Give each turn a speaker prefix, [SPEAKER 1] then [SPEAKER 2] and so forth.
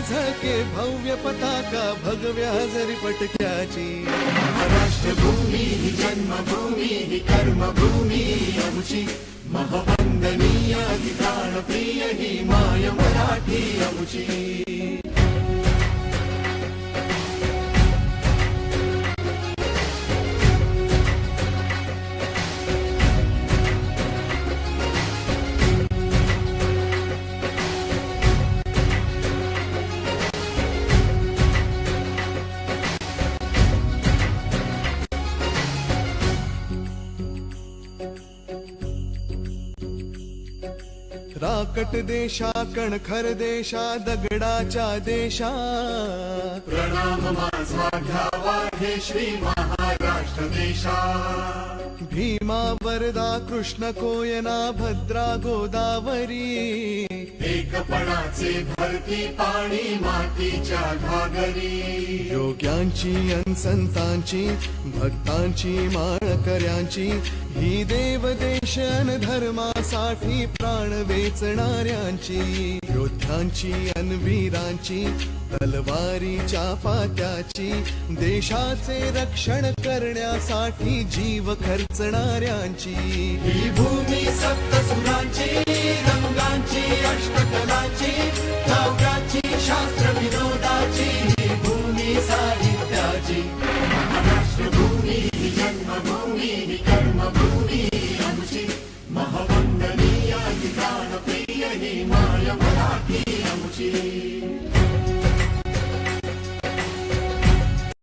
[SPEAKER 1] झळके भव्य पताका भगव्या हजरी पटक्याची
[SPEAKER 2] राष्ट्रभूमी ही जन्मभूमी ही कर्मभूमी अमुची। महवंदनीय अति प्राणप्रिय ही माय मराठी अमुची।
[SPEAKER 1] राकट देशा कणखर देशा दगडाच्या देशा।
[SPEAKER 2] प्रणाम माझा घ्यावा हे श्री महाराष्ट्र देशा।
[SPEAKER 1] भीमा वरदा कृष्ण कोयना भद्रा गोदावरी
[SPEAKER 2] एकपणाचे भरती पाणी मातीच्या घागरी.
[SPEAKER 1] योग्यांची अन संतांची भक्तांची माळकऱ्यांची ही धर्मासाठी प्राण वेचणाऱ्यांची. योद्ध्यांची अन वीरांची तलवारीच्या पात्याची देशाचे रक्षण करण्यासाठी जीव खर्चणाऱ्यांची.
[SPEAKER 2] ही भूमी सत्य మహవందనీయాతి ప్రాణప్రియని మాయ వరాకి అముచి